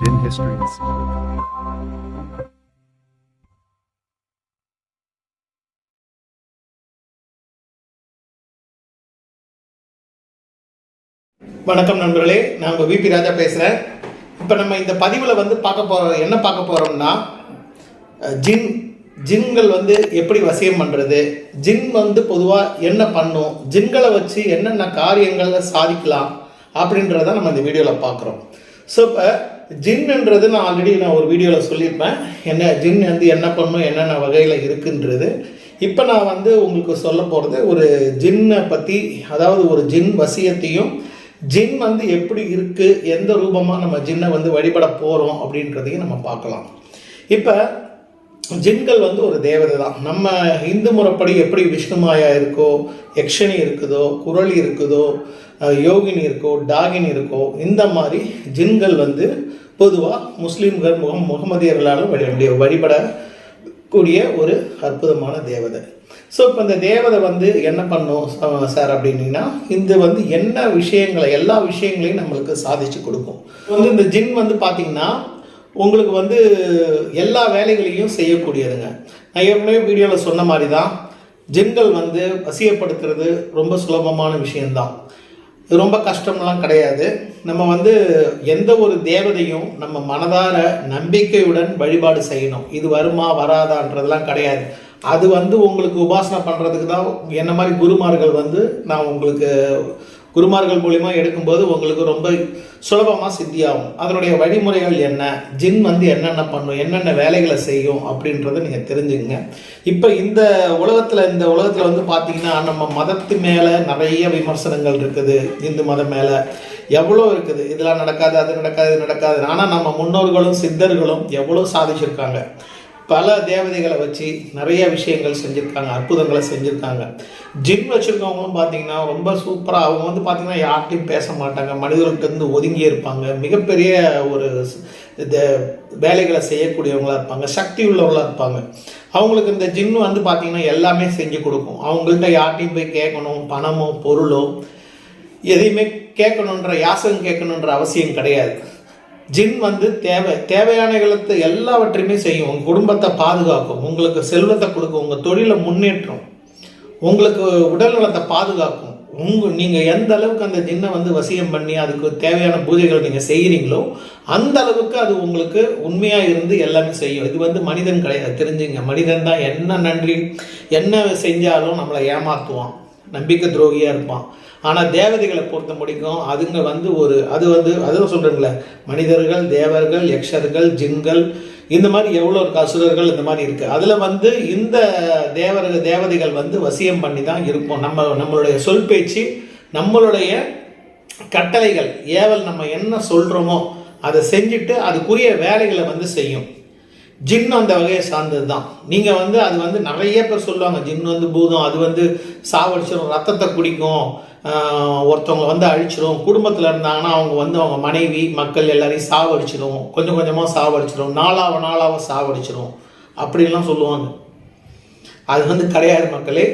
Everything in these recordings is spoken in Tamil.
in histories. வணக்கம் நண்பர்களே நான் உங்கள் விபி ராஜா பேசுகிறேன் இப்போ நம்ம இந்த பதிவில் வந்து பார்க்க போகிறோம் என்ன பார்க்க போகிறோம்னா ஜின் ஜின்கள் வந்து எப்படி வசியம் பண்ணுறது ஜின் வந்து பொதுவாக என்ன பண்ணும்? ஜின்களை வச்சு என்னென்ன காரியங்களை சாதிக்கலாம்? அப்படின்றத நம்ம இந்த வீடியோவில் பார்க்குறோம். ஸோ இப்போ ஜின்ன்றது நான் ஆல்ரெடி நான் ஒரு வீடியோவில் சொல்லியிருப்பேன். என்ன ஜின் வந்து என்ன பண்ணும் என்னென்ன வகையில் இருக்குன்றது. இப்போ நான் வந்து உங்களுக்கு சொல்ல போகிறது ஒரு ஜின்னை பற்றி அதாவது ஒரு ஜின் வசியத்தையும் ஜின் வந்து எப்படி இருக்குது எந்த ரூபமாக நம்ம ஜின்னை வந்து வழிபட போகிறோம் அப்படின்றதையும் நம்ம பார்க்கலாம். இப்போ ஜின்கள் வந்து ஒரு தேவதை தான். நம்ம இந்து முறைப்படி எப்படி விஷ்ணுமாயா இருக்கோ யக்ஷனி இருக்குதோ குரளி இருக்குதோ யோகினி இருக்கோ டாகினி இருக்கோ இந்த மாதிரி ஜின்கள் வந்து பொதுவாக முஸ்லீம்கள் முகம் முகமதியர்களாலும் வழி வழிபடக்கூடிய ஒரு அற்புதமான தேவதை. ஸோ இப்போ இந்த தேவதை வந்து என்ன பண்ணும் சார் அப்படின்னீங்கன்னா இந்த வந்து என்ன விஷயங்களை எல்லா விஷயங்களையும் நம்மளுக்கு சாதிச்சு கொடுக்கும். வந்து இந்த ஜின் வந்து பார்த்தீங்கன்னா உங்களுக்கு வந்து எல்லா வேலைகளையும் செய்யக்கூடியதுங்க. நான் ஏற்கனவே வீடியோவில் சொன்ன மாதிரி தான் ஜின்கள் வந்து வசியப்படுத்துறது ரொம்ப சுலபமான விஷயம்தான். இது ரொம்ப கஷ்டம்லாம் கிடையாது. நம்ம வந்து எந்த ஒரு தேவதையும் நம்ம மனதார நம்பிக்கையுடன் வழிபாடு செய்யணும். இது வருமா வராதான்றதெல்லாம் கிடையாது. அது வந்து உங்களுக்கு உபாசனை பண்ணுறதுக்கு தான் என்ன மாதிரி குருமார்கள் வந்து நான் உங்களுக்கு குருமார்கள் மூலிமா எடுக்கும்போது உங்களுக்கு ரொம்ப சுலபமாக சித்தியாகும். அதனுடைய வழிமுறைகள் என்ன? ஜின் வந்து என்னென்ன பண்ணும்? என்னென்ன வேலைகளை செய்யும்? அப்படின்றத நீங்கள் தெரிஞ்சுங்க இப்போ இந்த உலகத்தில் இந்த உலகத்தில் வந்து பார்த்திங்கன்னா நம்ம மதத்து மேலே நிறைய விமர்சனங்கள் இருக்குது. இந்து மதம் மேலே எவ்வளோ இருக்குது? இதெல்லாம் நடக்காது அது நடக்காது இது நடக்காது. ஆனால் நம்ம முன்னோர்களும் சித்தர்களும் எவ்வளோ சாதிச்சிருக்காங்க? பல தேவதைகளை வச்சு நிறைய விஷயங்கள் செஞ்சுருக்காங்க அற்புதங்களை செஞ்சுருக்காங்க. ஜிம் வச்சுருக்கவங்களும் பார்த்தீங்கன்னா ரொம்ப சூப்பராக அவங்க வந்து பார்த்திங்கன்னா யார்கிட்டையும் பேச மாட்டாங்க. மனிதர்கள்ட்டேருந்து ஒதுங்கியே இருப்பாங்க. மிகப்பெரிய ஒரு வேலைகளை செய்யக்கூடியவங்களா இருப்பாங்க. சக்தி உள்ளவங்களா இருப்பாங்க. அவங்களுக்கு இந்த ஜின் வந்து பார்த்திங்கன்னா எல்லாமே செஞ்சு கொடுக்கும். அவங்கள்ட்ட யார்கிட்டையும் போய் கேட்கணும் பணமோ பொருளோ எதையுமே கேட்கணுன்ற யாசகம் கேட்கணுன்ற அவசியம் கிடையாது. ஜின் வந்து தேவை தேவையானகளுக்கு எல்லாவற்றையுமே செய்யும். உங்கள் குடும்பத்தை பாதுகாக்கும். உங்களுக்கு செல்வத்தை கொடுக்கும். உங்கள் தொழிலை முன்னேற்றம். உங்களுக்கு உடல் நலத்தை பாதுகாக்கும். உங்க நீங்கள் எந்த அளவுக்கு அந்த ஜின்னை வந்து வசியம் பண்ணி அதுக்கு தேவையான பூஜைகள் நீங்கள் செய்கிறீங்களோ அந்த அளவுக்கு அது உங்களுக்கு உண்மையாக இருந்து எல்லாமே செய்யும். இது வந்து மனிதன் கிடையாது. தெரிஞ்சுங்க. மனிதன் தான் என்ன நன்றி என்ன செஞ்சாலும் நம்மளை ஏமாற்றுவான் நம்பிக்கை துரோகியாக இருப்பான். ஆனால் தேவதைகளை பொறுத்த முடிக்கும் அதுங்க வந்து ஒரு அது வந்து அதுவும் சொல்கிறேங்களே மனிதர்கள் தேவர்கள் யக்ஷர்கள் ஜின்கள் இந்த மாதிரி எவ்வளோ இருக்கு அசுரர்கள் இந்த மாதிரி இருக்குது அதில் வந்து இந்த தேவர்கள் தேவதைகள் வந்து வசியம் பண்ணி தான் இருப்போம். நம்ம நம்மளுடைய சொல் பேச்சு நம்மளுடைய கட்டளைகள் ஏவல் நம்ம என்ன சொல்கிறோமோ அதை செஞ்சுட்டு அதுக்குரிய வேலைகளை வந்து செய்யும். ஜின் அந்த வகையை சார்ந்தது தான் நீங்கள் வந்து அது வந்து நிறைய பேர் சொல்லுவாங்க ஜின் வந்து பூதம் அது வந்து சாவடிச்சிடும் ரத்தத்தை குடிக்கும் ஒருத்தவங்க வந்து அழிச்சிடும் குடும்பத்தில் இருந்தாங்கன்னா அவங்க வந்து அவங்க மனைவி மக்கள் எல்லாரையும் சாவடிச்சிடும் கொஞ்சம் கொஞ்சமாக சாவடிச்சிடும் நாளாக நாளாக சாவடிச்சிடும் அப்படின்லாம் சொல்லுவாங்க. அது வந்து கிடையாது மக்களே.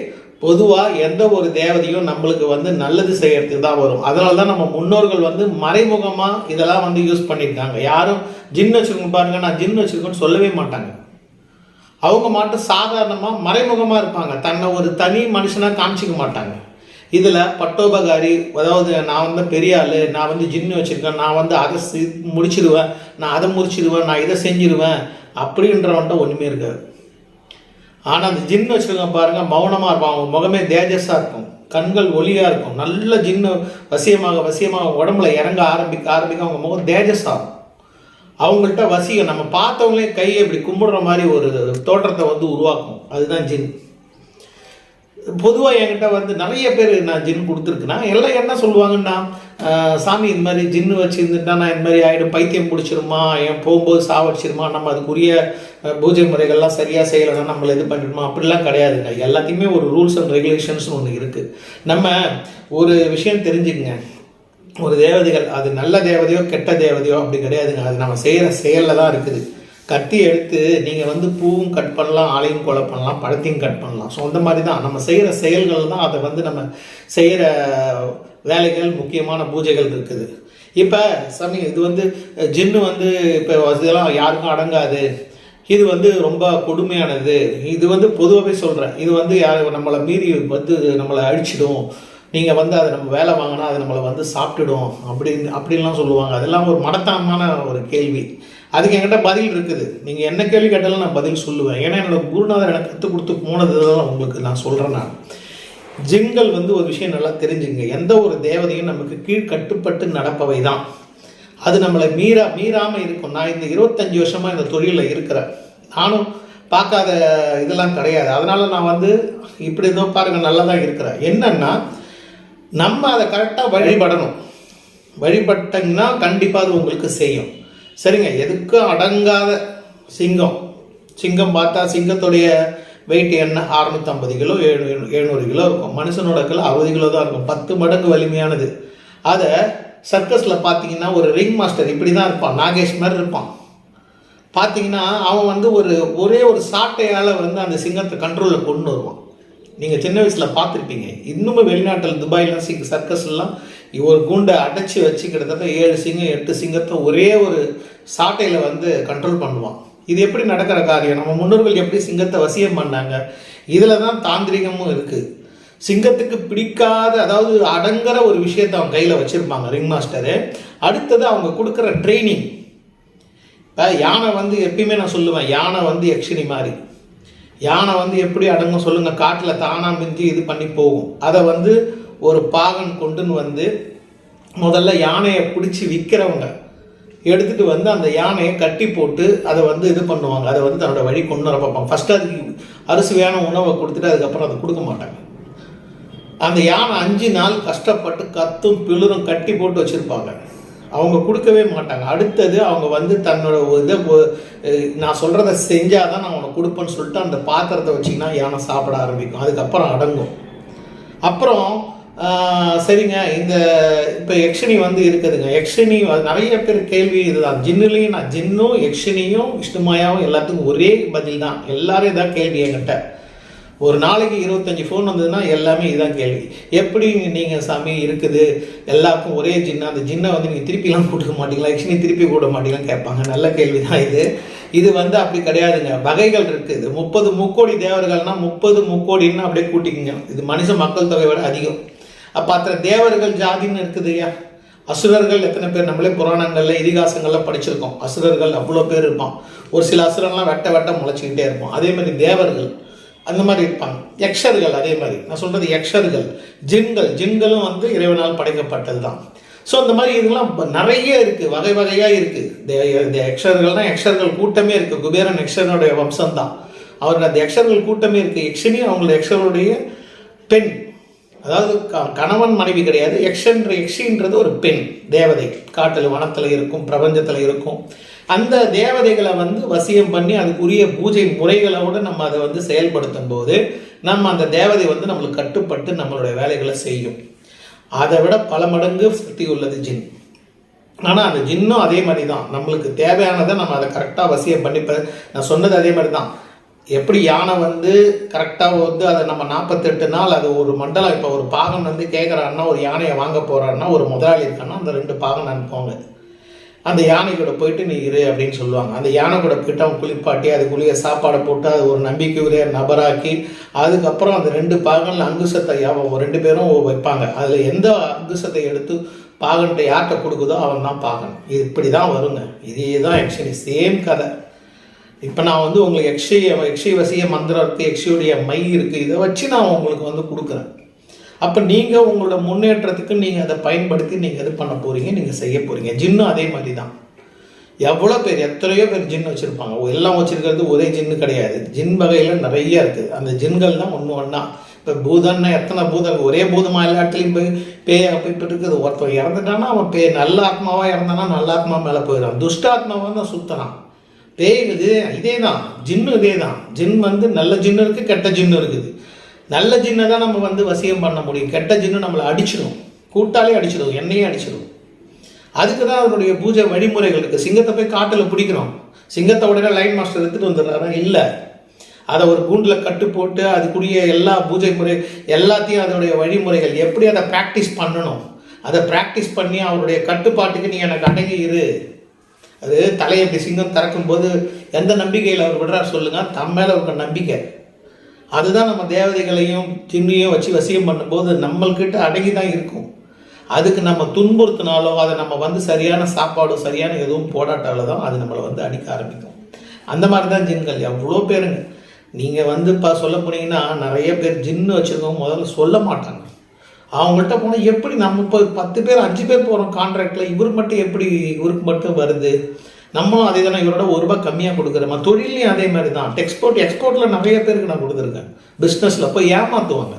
பொதுவாக எந்த ஒரு தேவதையும் நம்மளுக்கு வந்து நல்லது செய்யறதுக்கு தான் வரும். அதனால தான் நம்ம முன்னோர்கள் வந்து மறைமுகமாக இதெல்லாம் வந்து யூஸ் பண்ணியிருக்காங்க. யாரும் ஜின்னு வச்சுருக்கோம் பாருங்க நான் ஜின்னு வச்சுருக்கோன்னு சொல்லவே மாட்டாங்க. அவங்க மட்டும் சாதாரணமாக மறைமுகமாக இருப்பாங்க. தன்னை ஒரு தனி மனுஷனாக காமிச்சிக்க மாட்டாங்க. இதில் பட்டோபகாரி அதாவது நான் வந்து பெரிய ஆள் நான் வந்து ஜின்னு வச்சுருக்கேன் நான் வந்து அதை முடிச்சிடுவேன் நான் அதை முடிச்சிடுவேன் நான் இதை செஞ்சிடுவேன் அப்படின்றவன்ட்ட ஒன்றுமே இருக்காது. ஆனால் அந்த ஜின்னு வச்சுருக்க பாருங்க மௌனமாக இருப்பான் அவங்க முகமே தேஜஸாக இருக்கும். கண்கள் ஒளியாக இருக்கும். நல்ல ஜின்னு வசியமாக வசியமாக உடம்புல இறங்க ஆரம்பிக்க ஆரம்பிக்க அவங்க முகம் தேஜஸாகும் அவங்கள்ட்ட வசியம். நம்ம பார்த்தவங்களே கையை இப்படி கும்பிடுற மாதிரி ஒரு தோற்றத்தை வந்து உருவாக்கும். அதுதான் ஜின். பொதுவாக என்கிட்ட வந்து நிறைய பேர் நான் ஜின் கொடுத்துருக்குன்னா எல்லாம் என்ன சொல்லுவாங்கன்னா சாமி இந்த மாதிரி ஜின்னு வச்சுருந்துட்டா நான் இந்த மாதிரி ஆகிடும் பைத்தியம் பிடிச்சிருமா? என் போகும்போது சாவடிச்சிருமா? நம்ம அதுக்குரிய பூஜை முறைகள்லாம் சரியாக செய்யலைன்னா நம்மளை இது பண்ணிடுமா? அப்படிலாம் கிடையாதுங்க. எல்லாத்தையுமே ஒரு ரூல்ஸ் அண்ட் ரெகுலேஷன்ஸ்னு ஒன்று இருக்குது நம்ம ஒரு விஷயம் தெரிஞ்சுக்கங்க. ஒரு தேவதைகள் அது நல்ல தேவதையோ கெட்ட தேவதையோ அப்படி கிடையாதுங்க. அது நம்ம செய்கிற செயலில் தான் இருக்குது. கத்தி எடுத்து நீங்கள் வந்து பூவும் கட் பண்ணலாம் ஆளையும் கொலை பண்ணலாம் பழத்தையும் கட் பண்ணலாம். ஸோ அந்த மாதிரி தான் நம்ம செய்கிற செயல்கள் தான் அதை வந்து நம்ம செய்கிற வேலைகள் முக்கியமான பூஜைகள் இருக்குது. இப்போ சாமி இது வந்து ஜின்னு வந்து இப்போ இதெல்லாம் யாருக்கும் அடங்காது. இது வந்து ரொம்ப கொடுமையானது. இது வந்து பொதுவாகவே சொல்கிறேன் இது வந்து யார் நம்மளை மீறி வந்து நம்மளை அழிச்சிடும். நீங்கள் வந்து அதை நம்ம வேலை வாங்கினா அது நம்மளை வந்து சாப்பிட்டுடும். அப்படின்னு அப்படின்லாம் சொல்லுவாங்க. அதெல்லாம் ஒரு மடத்தனமான ஒரு கேள்வி. அதுக்கு என்கிட்ட பதில் இருக்குது. நீங்கள் என்ன கேள்வி கேட்டாலும் நான் பதில் சொல்லுவேன். ஏன்னா என்னோடய குருநாதர் எனக்கு கற்றுக் கொடுத்து போனது தான் உங்களுக்கு நான் சொல்கிறேன் நான். ஜிங்கள் வந்து ஒரு விஷயம் நல்லா தெரிஞ்சுங்க. எந்த ஒரு தேவதையும் நமக்கு கீழ் கட்டுப்பட்டு நடப்பவை தான் அது நம்மளை மீறா மீறாமல் இருக்கும். நான் இந்த இருபத்தஞ்சி வருஷமாக இந்த தொழிலில் இருக்கிறேன். நானும் பார்க்காத இதெல்லாம் கிடையாது. அதனால் நான் வந்து இப்படி ஏதோ பாருங்கள் நல்லா தான் இருக்கிறேன். என்னென்னா நம்ம அதை கரெக்டாக வழிபடணும். வழிபட்டீங்கன்னா கண்டிப்பாக அது உங்களுக்கு செய்யும். சரிங்க எதுக்கும் அடங்காத சிங்கம்? சிங்கம் பார்த்தா சிங்கத்துடைய வெயிட் என்ன? அறுநூற்றம்பது கிலோ ஏழு எழுநூறு கிலோ இருக்கும். மனுஷனோட கிலோ அறுபது கிலோ தான் இருக்கும். பத்து மடங்கு வலிமையானது. அதை சர்க்கஸில் பார்த்தீங்கன்னா ஒரு ரிங் மாஸ்டர் இப்படி தான் இருப்பான். நாகேஷ் மாதிரி இருப்பான். பார்த்தீங்கன்னா அவன் வந்து ஒரு ஒரே ஒரு சாட்டையால் வந்து அந்த சிங்கத்தை கண்ட்ரோலில் கொண்டு வருவான். நீங்கள் சின்ன வயசில் பார்த்துருப்பீங்க. இன்னுமே வெளிநாட்டில் துபாயிலாம் சிங் சர்க்கஸ்லாம் ஒரு கூண்டை அடைச்சி வச்சு கிட்டத்தட்ட ஏழு சிங்கம் எட்டு சிங்கத்தை ஒரே ஒரு சாட்டையில் வந்து கண்ட்ரோல் பண்ணுவான். இது எப்படி நடக்கிற காரியம்? நம்ம முன்னோர்கள் எப்படி சிங்கத்தை வசியம் பண்ணாங்க? இதில் தான் தாந்திரிகமும் இருக்குது சிங்கத்துக்கு பிடிக்காத அதாவது அடங்குற ஒரு விஷயத்தை அவங்க கையில் வச்சுருப்பாங்க ரிங் மாஸ்டரு அடுத்தது அவங்க கொடுக்குற ட்ரைனிங் இப்போ யானை வந்து எப்பயுமே நான் சொல்லுவேன் யானை வந்து யக்ஷினி மாதிரி. யானை வந்து எப்படி அடங்கும் சொல்லுங்கள் காட்டில் தானாக மிஞ்சி இது பண்ணி போகும். அதை வந்து ஒரு பாகன் கொண்டுன்னு வந்து முதல்ல யானையை பிடிச்சி விற்கிறவங்க எடுத்துகிட்டு வந்து அந்த யானையை கட்டி போட்டு அதை வந்து இது பண்ணுவாங்க. அதை வந்து தன்னோட வழி கொண்டு வர பார்ப்பாங்க. ஃபஸ்ட்டு அதுக்கு அரிசுவையான உணவை கொடுத்துட்டு அதுக்கப்புறம் அதை கொடுக்க மாட்டாங்க. அந்த யானை அஞ்சு நாள் கஷ்டப்பட்டு கத்தும் பிளிரும் கட்டி போட்டு வச்சுருப்பாங்க. அவங்க கொடுக்கவே மாட்டாங்க. அடுத்தது அவங்க வந்து தன்னோட இதை நான் சொல்கிறத செஞ்சால் தான் நான் உனக்கு கொடுப்பேன்னு சொல்லிட்டு அந்த பாத்திரத்தை வச்சிங்கன்னா யானை சாப்பிட ஆரம்பிக்கும். அதுக்கப்புறம் அடங்கும். அப்புறம் சரிங்க. இந்த இப்போ யக்ஷினி வந்து இருக்குதுங்க. யக்ஷினி நிறைய பேர் கேள்வி இதுதான். ஜின்னுலேயும் நான் ஜின்னும் யக்ஷினியும் விஷ்ணுமாயாவும் எல்லாத்துக்கும் ஒரே பதில் தான் எல்லாரும் இதான் கேள்வி என்கிட்ட. ஒரு நாளைக்கு இருபத்தஞ்சி ஃபோன் வந்ததுன்னா எல்லாமே இதுதான் கேள்வி. எப்படி நீங்கள் சாமி இருக்குது? எல்லாருக்கும் ஒரே ஜின்னு. அந்த ஜின்னை வந்து நீங்கள் திருப்பிலாம் கூட்டுக்க மாட்டீங்களா? யக்ஷினி திருப்பி கூட மாட்டீங்களான்னு கேட்பாங்க. நல்ல கேள்வி தான் இது. இது வந்து அப்படி கிடையாதுங்க. வகைகள் இருக்குது முப்பது முக்கோடி தேவர்கள்னால் முப்பது முக்கோடின்னு அப்படியே கூட்டிக்கங்க. இது மனுஷ மக்கள் தொகை விட அதிகம். அப்போ அத்தனை தேவர்கள் ஜாதின்னு இருக்குது ஐயா. அசுரர்கள் எத்தனை பேர் நம்மளே புராணங்களில் இதிகாசங்களில் படிச்சிருக்கோம். அசுரர்கள் அவ்வளோ பேர் இருப்பான். ஒரு சில அசுரங்கள்லாம் வெட்ட வெட்ட முளைச்சிக்கிட்டே இருப்போம் அதே மாதிரி தேவர்கள் அந்த மாதிரி இருப்பாங்க. யக்ஷர்கள் அதே மாதிரி. நான் சொல்கிறது யக்ஷர்கள். ஜின்கள். ஜின்களும் வந்து இறைவனால் படைக்கப்பட்டது தான் ஸோ அந்த மாதிரி இதெல்லாம் நிறைய இருக்குது வகை வகையாக இருக்குது இந்த யக்ஷர்கள்னால் யக்ஷர்கள் கூட்டமே இருக்குது குபேரன் யக்ஷனுடைய வம்சம் தான் அந்த யக்ஷர்கள் கூட்டமே இருக்குது யக்ஷனி அவங்கள யக்ஷருடைய பெண். அதாவது கணவன் மனைவி கிடையாது எக்ஷன்ற எக்ஷின்றது ஒரு பெண் தேவதை. காட்டில் வனத்தில் இருக்கும் பிரபஞ்சத்தில் இருக்கும். அந்த தேவதைகளை வந்து வசியம் பண்ணி அதுக்குரிய பூஜை முறைகளோடு நம்ம அதை வந்து செயல்படுத்தும் போது நம்ம அந்த தேவதை வந்து நம்மளுக்கு கட்டுப்பட்டு நம்மளுடைய வேலைகளை செய்யும். அதை விட பல மடங்கு சக்தி உள்ளது ஜின். ஆனால் அந்த ஜின்னும் அதே மாதிரி தான். நம்மளுக்கு தேவையானதை நம்ம அதை கரெக்டாக வசியம் பண்ணி நான் சொன்னது அதே மாதிரி தான். எப்படி யானை வந்து கரெக்டாக வந்து அதை நம்ம நாற்பத்தெட்டு நாள் அது ஒரு மண்டலம் இப்போ ஒரு பாகன் வந்து கேட்குறாருன்னா ஒரு யானையை வாங்க போகிறாருன்னா ஒரு முதலாளி இருக்கான்னா அந்த ரெண்டு பாகன் அனுப்புவாங்க. அந்த யானை கூட போயிட்டு நீ இரு அப்படின்னு சொல்லுவாங்க. அந்த யானை கூட போயிட்டு அவன் குளிப்பாட்டி அதுக்குள்ளேயே சாப்பாடை போட்டு அது ஒரு நம்பிக்கையுரிய நபராக்கி அதுக்கப்புறம் அந்த ரெண்டு பாகனில் அங்குசத்தை அவங்க ரெண்டு பேரும் வைப்பாங்க. அதில் எந்த அங்குசத்தை எடுத்து பாகன்கிட்ட யார்கிட்ட கொடுக்குதோ அவன் தான் பாகன். இது இப்படி தான் வருங்க. இதே தான் ஆக்சுவலி சேம் கதை. இப்போ நான் வந்து உங்களுக்கு எக்ஷிய எக்ஷி மந்திரம் இருக்குது எக்ஷியுடைய மை இருக்குது இதை வச்சு நான் உங்களுக்கு வந்து கொடுக்குறேன். அப்போ நீங்கள் உங்களோட முன்னேற்றத்துக்கு நீங்கள் அதை பயன்படுத்தி நீங்கள் இது பண்ண போகிறீங்க நீங்கள் செய்ய போகிறீங்க ஜின்னும் அதே மாதிரி தான் எவ்வளோ பேர் எத்தனையோ பேர் ஜின் வச்சுருப்பாங்க. எல்லாம் வச்சுருக்கிறது ஒரே ஜின்னு கிடையாது. ஜின் வகையில் நிறைய இருக்குது அந்த ஜின்கள் தான் ஒன்று ஒன்றா இப்போ பூதன்னா எத்தனை பூதம் ஒரே பூதமாக எல்லா இடத்துலையும் போய் பேயாக போய்ட்டு இருக்குது. ஒருத்தர் இறந்துட்டான்னா அவன் பே நல்ல ஆத்மாவாக இறந்தானா நல்ல ஆத்மா மேலே போயிடான் துஷ்ட ஆத்மாவாக தான் சுத்தனான் பேய் இது இதே தான் ஜின்னு இதே தான் ஜின் வந்து நல்ல ஜின்னு இருக்குது கெட்ட ஜின்னு இருக்குது. நல்ல ஜின்னை தான் நம்ம வந்து வசியம் பண்ண முடியும். கெட்ட ஜின்னு நம்மளை அடிச்சிடும் கூட்டாலே அடிச்சிடும் என்னையே அடிச்சிடும் அதுக்கு தான் அவருடைய பூஜை வழிமுறைகள் இருக்குது சிங்கத்தை போய் காட்டில் பிடிக்கிறோம். சிங்கத்தை உடனே லைன் மாஸ்டர் எடுத்துகிட்டு வந்துடுறாரா? இல்லை. அதை ஒரு கூண்டில் கட்டு போட்டு அதுக்குரிய எல்லா பூஜை முறை எல்லாத்தையும் அதனுடைய வழிமுறைகள் எப்படி அதை ப்ராக்டிஸ் பண்ணணும்? அதை ப்ராக்டிஸ் பண்ணி அவருடைய கட்டுப்பாட்டுக்கு நீ எனக்கு அடங்கி இரு. அது தலையை இப்படி சிங்கம் திறக்கும்போது எந்த நம்பிக்கையில் அவர் விடுறார் சொல்லுங்கள் தம் மேலே இருக்க நம்பிக்கை. அதுதான் நம்ம தேவதைகளையும் திண்ணியும் வச்சு வசியம் பண்ணும்போது நம்மள்கிட்ட அடங்கி தான் இருக்கும். அதுக்கு நம்ம துன்புறுத்தினாலோ அதை நம்ம வந்து சரியான சாப்பாடோ சரியான எதுவும் போடாட்டாலோ தான் அது நம்மளை வந்து அடிக்க ஆரம்பிக்கும். அந்த மாதிரி தான் ஜின்கள். எவ்வளோ பேருங்க. நீங்கள் வந்து இப்போ சொல்ல போனீங்கன்னா நிறைய பேர் ஜின்னு வச்சுருக்கவங்க முதல்ல சொல்ல மாட்டாங்க. அவங்கள்ட்ட போனால் எப்படி நம்ம இப்போ பத்து பேர் அஞ்சு பேர் போகிறோம் கான்ட்ராக்டில் இவர் மட்டும் எப்படி இவருக்கு மட்டும் வருது? நம்மளும் அதே தானே இவரோட ஒரு ரூபாய் கம்மியாக கொடுக்குறோமா? தொழிலையும் அதே மாதிரி தான். எக்ஸ்போர்ட் எக்ஸ்போர்ட்டில் நிறைய பேருக்கு நான் கொடுத்துருக்கேன். பிஸ்னஸில் போய் ஏமாற்றுவாங்க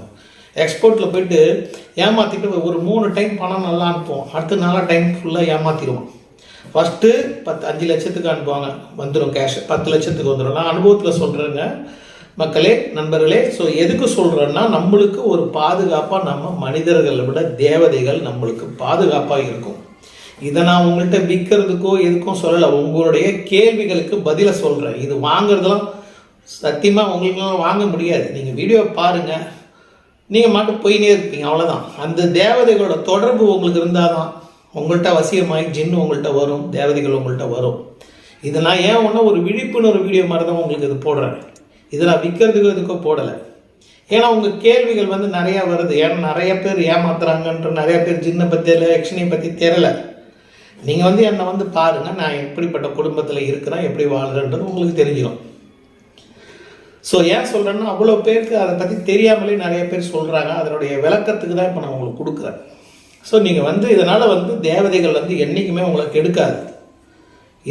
எக்ஸ்போர்ட்டில் போயிட்டு ஏமாற்றிட்டு ஒரு மூணு டைம் பணம் நல்லா அனுப்புவோம். அடுத்த நாளாக டைம் ஃபுல்லாக ஏமாற்றிடுவோம் ஃபஸ்ட்டு பத்து அஞ்சு லட்சத்துக்கு அனுப்புவாங்க. வந்துடும் கேஷ் பத்து லட்சத்துக்கு வந்துடும் நான் அனுபவத்தில் சொல்கிறேங்க மக்களே நண்பர்களே ஸோ எதுக்கு சொல்கிறேன்னா நம்மளுக்கு ஒரு பாதுகாப்பாக நம்ம மனிதர்களை விட தேவதைகள் நம்மளுக்கு பாதுகாப்பாக இருக்கும். இதை நான் உங்கள்கிட்ட விற்கிறதுக்கோ எதுக்கும் சொல்லலை. உங்களுடைய கேள்விகளுக்கு பதிலை சொல்கிறேன் இது வாங்குறதெல்லாம் சத்தியமாக உங்களுக்குலாம் வாங்க முடியாது. நீங்கள் வீடியோ பாருங்கள் நீங்கள் மட்டும் போயினே இருப்பீங்க அவ்வளோதான் அந்த தேவதைகளோட தொடர்பு உங்களுக்கு இருந்தால் தான் உங்கள்கிட்ட வசியமாகி ஜின்னு உங்கள்கிட்ட வரும் தேவதைகள் உங்கள்கிட்ட வரும். இதை நான் ஏன் ஒன்றா ஒரு விழிப்புணர்வு வீடியோ மாதிரி தான் உங்களுக்கு இது போடுறேன். இதில் விற்கிறதுக்கு இதுக்கோ போடலை. ஏன்னா உங்கள் கேள்விகள் வந்து நிறையா வருது. ஏன்னா நிறைய பேர் ஏமாத்துறாங்கன்ற நிறைய பேர் ஜின்னை பற்றி இல்லை யக்ஷனை பற்றி தெரில நீங்கள் வந்து என்னை வந்து பாருங்கள் நான் எப்படிப்பட்ட குடும்பத்தில் இருக்கிறேன் எப்படி வாழ்கிறேன்றது உங்களுக்கு தெரிஞ்சிடும் ஸோ ஏன் சொல்கிறேன்னா அவ்வளோ பேருக்கு அதை பற்றி தெரியாமலே நிறைய பேர் சொல்கிறாங்க அதனுடைய விளக்கத்துக்கு தான் இப்போ நான் உங்களுக்கு கொடுக்குறேன். ஸோ நீங்கள் வந்து இதனால் வந்து தேவதைகள் வந்து என்றைக்குமே உங்களுக்கு எடுக்காது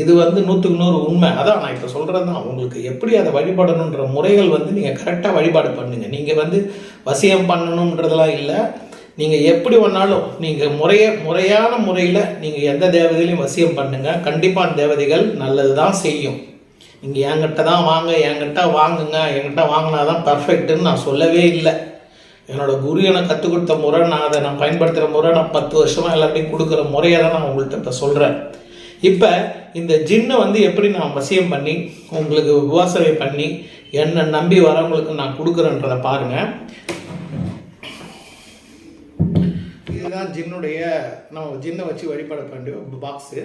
இது வந்து நூற்றுக்கு நூறு உண்மை. அதான் நான் இப்போ சொல்கிறது தான் உங்களுக்கு எப்படி அதை வழிபடணுன்ற முறைகள் வந்து நீங்கள் கரெக்டாக வழிபாடு பண்ணுங்கள் நீங்கள் வந்து வசியம் பண்ணணுன்றதெல்லாம் இல்லை. நீங்கள் எப்படி வேணாலும் நீங்கள் முறைய முறையான முறையில் நீங்கள் எந்த தேவதையிலையும் வசியம் பண்ணுங்கள் கண்டிப்பாக அந்த தேவதைகள் நல்லது தான் செய்யும். நீங்கள் என்கிட்ட தான் வாங்க என்கிட்ட வாங்குங்க என்கிட்ட வாங்கினா தான் பர்ஃபெக்ட்டுன்னு நான் சொல்லவே இல்லை. என்னோடய குரு எனக்கு கற்றுக் கொடுத்த முறை நான் அதை நான் பயன்படுத்துகிற முறை நான் பத்து வருஷமாக எல்லாத்தையும் கொடுக்குற முறையை தான் நான் உங்கள்கிட்ட இப்போ சொல்கிறேன் இப்போ இந்த ஜின்னை வந்து எப்படி நான் வசியம் பண்ணி உங்களுக்கு உபாசனை பண்ணி என்னை நம்பி வரவங்களுக்கு நான் கொடுக்குறேன்றதை பாருங்கள் இதுதான் ஜின்னுடைய நம்ம ஜின்னை வச்சு வழிபட வேண்டிய பாக்ஸு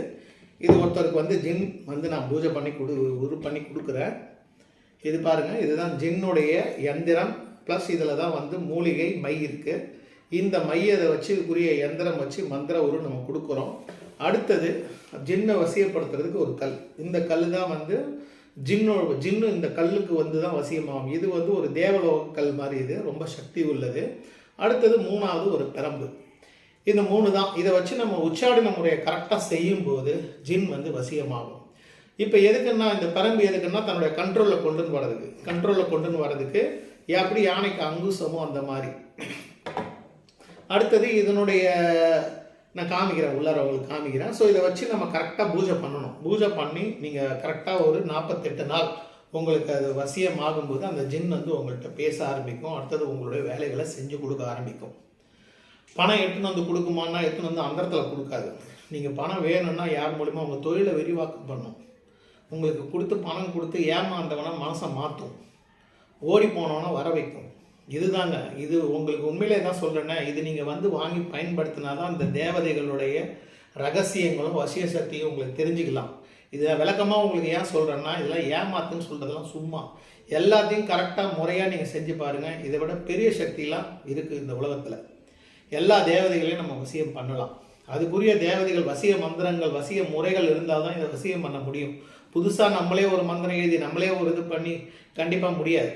இது ஒருத்தருக்கு வந்து ஜின் வந்து நான் பூஜை பண்ணி கொடு உரு பண்ணி கொடுக்குறேன். இது பாருங்கள் இதுதான் ஜின்னுடைய எந்திரம். ப்ளஸ் இதில் தான் வந்து மூலிகை மை இருக்குது இந்த மையதை வச்சு உரிய எந்திரம் வச்சு மந்திர உரு நம்ம கொடுக்குறோம். அடுத்தது ஜின்னை வசியப்படுத்துறதுக்கு ஒரு கல். இந்த கல் தான் வந்து ஜின்னோ ஜின்னு இந்த கல்லுக்கு வந்து தான் வசியமாகும். இது வந்து ஒரு தேவலோக கல் மாதிரி இது. ரொம்ப சக்தி உள்ளது. அடுத்தது மூணாவது ஒரு பெரம்பு. இந்த மூணு தான் இதை வச்சு நம்ம உச்சாடன முறையை கரெக்டாக செய்யும்போது ஜின் வந்து வசியமாகும். இப்போ எதுக்குன்னா இந்த பரம்பு எதுக்குன்னா தன்னுடைய கண்ட்ரோலில் கொண்டுன்னு வர்றதுக்கு. கண்ட்ரோலில் கொண்டுன்னு வர்றதுக்கு எப்படி யானைக்கு அங்குசமோ அந்த மாதிரி. அடுத்தது இதனுடைய நான் காமிக்கிறேன் உள்ளார உங்களுக்கு காமிக்கிறேன். ஸோ இதை வச்சு நம்ம கரெக்டாக பூஜை பண்ணணும். பூஜை பண்ணி நீங்கள் கரெக்டாக ஒரு நாற்பத்தெட்டு நாள் உங்களுக்கு அது வசியமாகும்போது அந்த ஜின் வந்து உங்கள்கிட்ட பேச ஆரம்பிக்கும். அடுத்தது உங்களுடைய வேலைகளை செஞ்சு கொடுக்க ஆரம்பிக்கும். பணம் எடுத்துன்னு வந்து கொடுக்குமான்னா எடுத்துன்னு வந்து அந்தரத்தில் கொடுக்காது. நீங்கள் பணம் வேணும்னா யார் மூலிமா உங்கள் தொழிலை விரிவாக்கம் பண்ணும். உங்களுக்கு கொடுத்து பணம் கொடுத்து ஏமாந்தவனா மனசை மாற்றும். ஓடி போனவனா வர வைக்கும். இதுதாங்க. இது உங்களுக்கு உண்மையிலே தான் சொல்கிறேன்னா இது நீங்கள் வந்து வாங்கி பயன்படுத்தினா தான் இந்த தேவதைகளுடைய ரகசியங்களும் வசிய சக்தியும் உங்களுக்கு தெரிஞ்சுக்கலாம். இதை விளக்கமாக உங்களுக்கு ஏன் சொல்கிறேன்னா இதெல்லாம் ஏமாத்துன்னு சொல்கிறதெல்லாம் சும்மா. எல்லாத்தையும் கரெக்டாக முறையாக நீங்கள் செஞ்சு பாருங்கள் இதை விட பெரிய சக்தியெலாம் இருக்குது இந்த உலகத்தில். எல்லா தேவதைகளையும் நம்ம வசியம் பண்ணலாம். அதுக்குரிய தேவதைகள் வசிய மந்திரங்கள் வசிய முறைகள் இருந்தால் தான் இதை வசியம் பண்ண முடியும். புதுசாக நம்மளே ஒரு மந்திரம் எழுதி நம்மளே ஒரு இது பண்ணி கண்டிப்பாக முடியாது.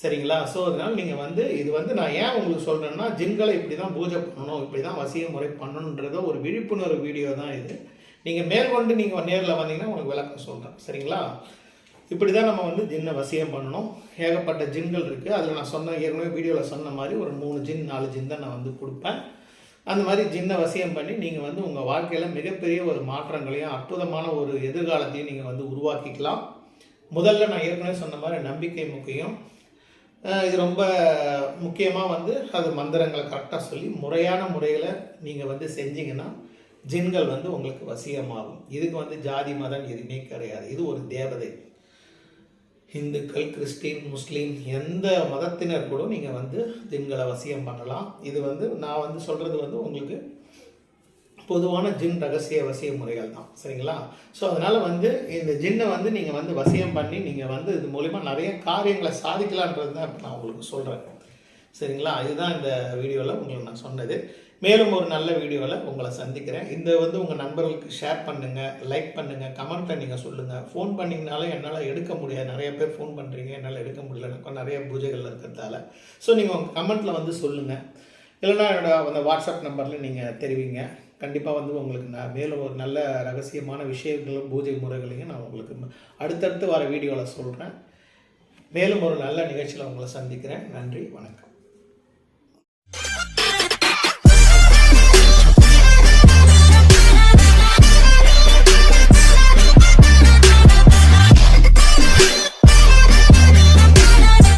சரிங்களா? ஸோ அதனால் நீங்கள் வந்து இது வந்து நான் ஏன் உங்களுக்கு சொல்கிறேன்னா ஜின்களை இப்படி தான் பூஜை பண்ணணும் இப்படி தான் வசிய முறை பண்ணணுன்றத ஒரு விழிப்புணர்வு வீடியோ தான் இது. நீங்கள் மேற்கொண்டு நீங்கள் நேரில் வந்தீங்கன்னா உங்களுக்கு விளக்கம் சொல்கிறேன் சரிங்களா? இப்படி தான் நம்ம வந்து ஜின்னை வசியம் பண்ணணும். ஏகப்பட்ட ஜின்கள் இருக்குது அதில் நான் சொன்ன ஏற்கனவே வீடியோவில் சொன்ன மாதிரி ஒரு மூணு ஜின் நாலு ஜின் தான் நான் வந்து கொடுப்பேன். அந்த மாதிரி ஜின்னை வசியம் பண்ணி நீங்கள் வந்து உங்கள் வாழ்க்கையில் மிகப்பெரிய ஒரு மாற்றங்களையும் அற்புதமான ஒரு எதிர்காலத்தையும் நீங்கள் வந்து உருவாக்கிக்கலாம். முதல்ல நான் ஏற்கனவே சொன்ன மாதிரி நம்பிக்கை முக்கியம். இது ரொம்ப முக்கியமாக வந்து அது மந்திரங்களை கரெக்டாக சொல்லி முறையான முறையில் நீங்கள் வந்து செஞ்சீங்கன்னா ஜின்கள் வந்து உங்களுக்கு வசியமாகும். இதுக்கு வந்து ஜாதி மதம் எதுவுமே கிடையாது. இது ஒரு தேவதை. இந்துக்கள் கிறிஸ்டின் முஸ்லீம் எந்த மதத்தினர் கூட நீங்கள் வந்து ஜின்களை வசியம் பண்ணலாம். இது வந்து நான் வந்து சொல்கிறது வந்து உங்களுக்கு பொதுவான ஜின் ரகசிய வசிய முறைகள் தான். சரிங்களா? ஸோ அதனால் வந்து இந்த ஜின்னை வந்து நீங்கள் வந்து வசியம் பண்ணி நீங்கள் வந்து இது மூலிமா நிறைய காரியங்களை சாதிக்கலான்றது தான் நான் உங்களுக்கு சொல்கிறேன் சரிங்களா? இதுதான் இந்த வீடியோவில் உங்களுக்கு நான் சொன்னது. மேலும் ஒரு நல்ல வீடியோவில் உங்களை சந்திக்கிறேன். இந்த வந்து உங்கள் நண்பர்களுக்கு ஷேர் பண்ணுங்கள் லைக் பண்ணுங்கள் கமெண்ட்டில் நீங்கள் சொல்லுங்கள் ஃபோன் பண்ணிங்கனாலும் என்னால் எடுக்க முடியாது. நிறைய பேர் ஃபோன் பண்ணுறீங்க என்னால் எடுக்க முடியல. எனக்கு நிறைய பூஜைகள் இருக்கிறதால. ஸோ நீங்கள் உங்கள் கமெண்ட்டில் வந்து சொல்லுங்கள் இல்லைன்னா என்னோட அந்த வாட்ஸ்அப் நம்பரில் நீங்கள் தெரிவிங்க. கண்டிப்பாக வந்து உங்களுக்கு நான் மேலும் ஒரு நல்ல ரகசியமான விஷயங்களும் பூஜை முறைகளையும் நான் உங்களுக்கு அடுத்தடுத்து வர வீடியோவில் சொல்கிறேன் மேலும் ஒரு நல்ல நிகழ்ச்சியில் உங்களை சந்திக்கிறேன். நன்றி வணக்கம்.